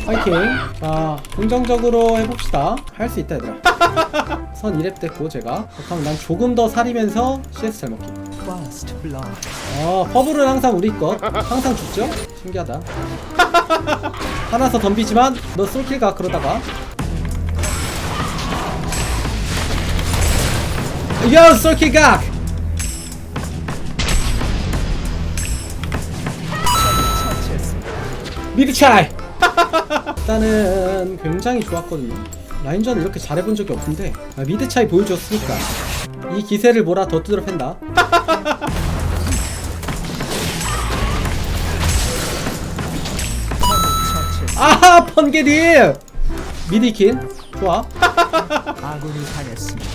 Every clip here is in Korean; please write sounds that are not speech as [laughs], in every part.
파이팅. 자 긍정적으로 해봅시다. 할 수 있다 얘들아. [laughs] 선 2렙 됐고 제가. 그럼 난 조금 더 살이면서 CS 잘 먹기. 어 퍼블은 항상 우리 것. 항상 죽죠? 신기하다. [laughs] 하나서 덤비지만 너 솔킬 가 그러다가. 야 솔킬각 미드 차이 일단은 굉장히 좋았거든요. 라인전을 이렇게 잘해본 적이 없는데 아, 미드 차이 보여줬으니까 이 기세를 몰아 더 두드려 팬다. [laughs] 아하 번개님! 미드킨. 좋아. 아군이 당했습니다.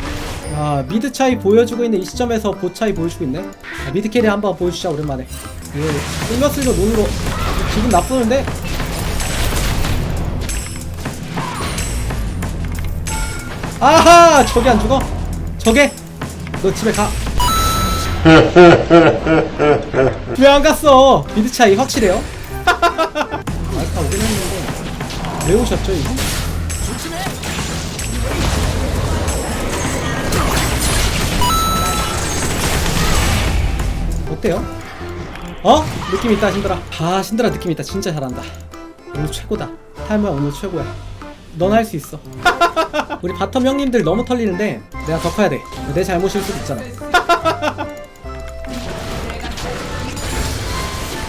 아 미드 차이 보여주고 있는 이 시점에서 보 차이 보여주고 있네. 아, 미드 캐리 한번 보여주자 오랜만에. 예, 끌렸으니까 논으로. 기분 나쁘는데 아하 저게 안 죽어? 저게? 너 집에 가. [laughs] 왜 안 갔어? 미드 차이 확실해요? [laughs] 알카 오긴 했는데. 왜 오셨죠 이거? 어때요? 어? 느낌 있다 신들아. 아 신들아 느낌 있다. 진짜 잘한다. 오늘 최고다. 탈모야 오늘 최고야 넌 할 수 있어. [laughs] 우리 바텀 형님들 너무 털리는데 내가 더 커야 돼내 잘못일 수도 있잖아.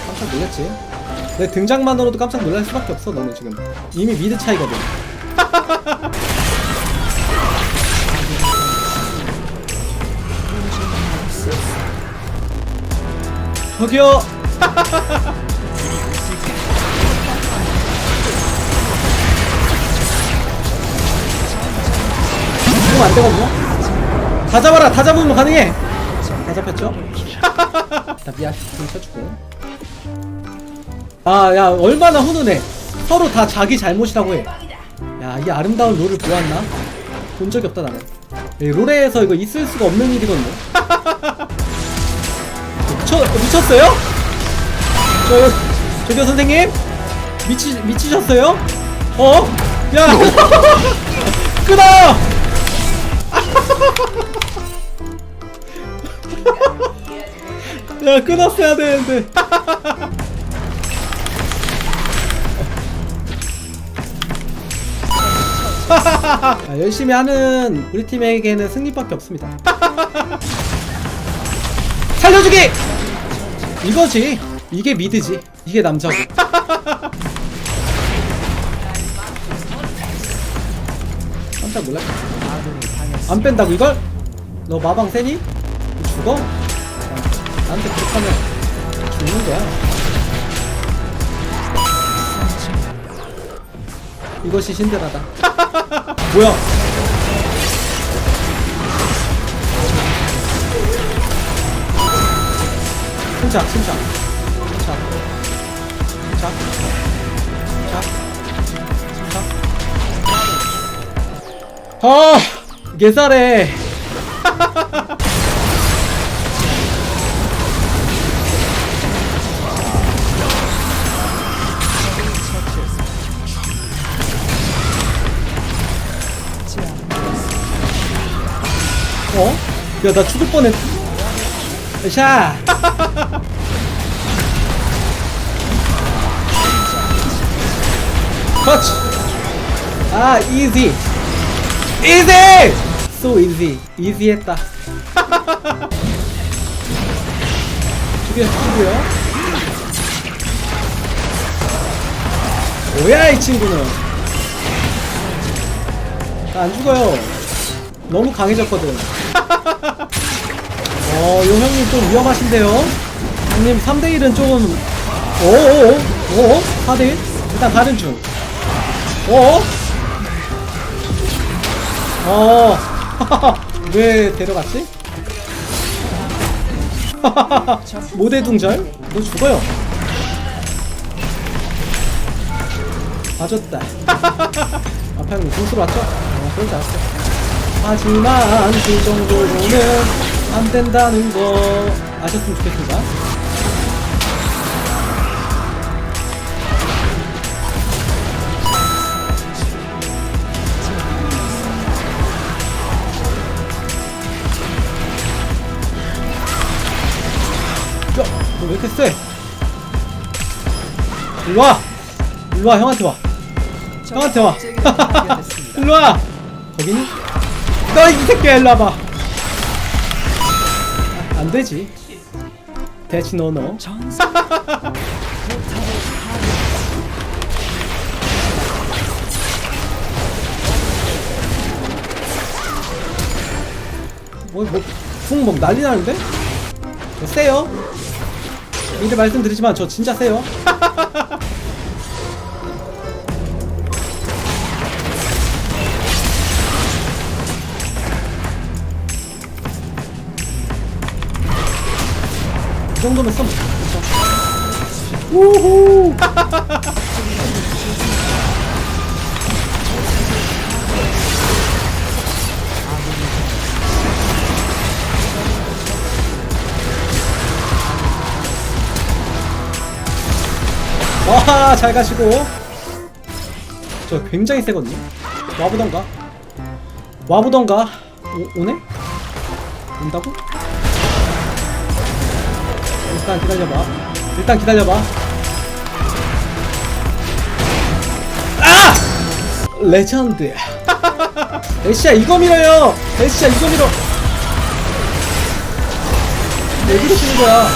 깜짝 놀랐지? 내 등장만으로도 깜짝 놀랄 수밖에 없어 너는 지금. 이미 미드 차이거든. [laughs] 저기요 [laughs] 죽으면 안 되거든요 다 잡아라 다 잡으면 가능해 다 잡혔죠 [laughs] 나 미안 좀 쳐주고 아 야 얼마나 훈훈해 서로 다 자기 잘못이라고 해 야 이 아름다운 롤을 보았나 본 적이 없다 나는 이 롤에서 이거 있을 수가 없는 일이거든요 [laughs] 미쳐, 미쳤어요? 저, 저기요 선생님? 미치, 미치셨어요? 어? 야! [laughs] 끊어! 야, 끊었어야 되는데. 아, 열심히 하는 우리 팀에게는 승리밖에 없습니다. 살려주기! 이거지. 이게 미드지. 이게 남자고. 깜짝 놀랐 아군이 당했습니다. 안 뺀다고 이걸? 너 마방 세니? 죽어? 아, 나한테 그렇게 하면 죽는 거야. 이것이 신데라다. [laughs] 뭐야? 침착, 침착. 침착. 침착. 침착. 침착. 아, 개살해. 어? 야, 나 죽을 뻔했. 샤. [laughs] 터치. 아, easy. easy. So easy. easy했다. 죽여, 죽여. 뭐야 이 친구는? 나안 죽어요. 너무 강해졌거든. [laughs] 어, 요 형님 좀 위험하신데요? 형님 3대1은 좀, 오오 오, 오, 4대1? 일단 가는 중. 오, 어, [laughs] 왜 데려갔지? [laughs] 모대둥절? 너 죽어요. 맞았다. 아파 형님 공수로 왔죠? 어, 그런 줄 알았어. 하지만 그 정도로는 안 된다는 거 아셨으면 좋겠습니다. 형한테 쎄 일로와 일로와 형한테 와 형한테 와. [laughs] 일로와 거기니? 너이 새끼야 일로 와봐 아, 안되지 대치 포탑을 [laughs] 뭐, 뭐, 붕뭐 난리 나는데? 저 세요? 미리 말씀드리지만 저 진짜 세요? [laughs] 이 정도면 썸 우후 [laughs] 와, 잘 가시고. 저 굉장히 세거든요. 와보던가. 와보던가. 오, 오네? 온다고? 일단 기다려봐. 일단 기다려봐. 아! 레전드. [laughs] 애쉬야 이거 밀어요. 애쉬야 이거 밀어. 왜 그러시는 거야?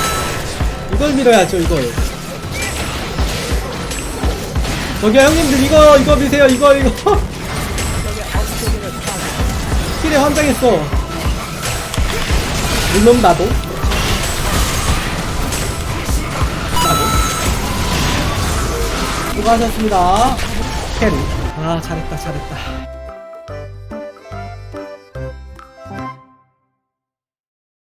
이걸 밀어야죠 이걸. 저기요 형님들 이거 이거 미세요 이거 이거. 킬에 환장했어. 물론 나도. 나도. 수고하셨습니다. 캐리. 아 잘했다 잘했다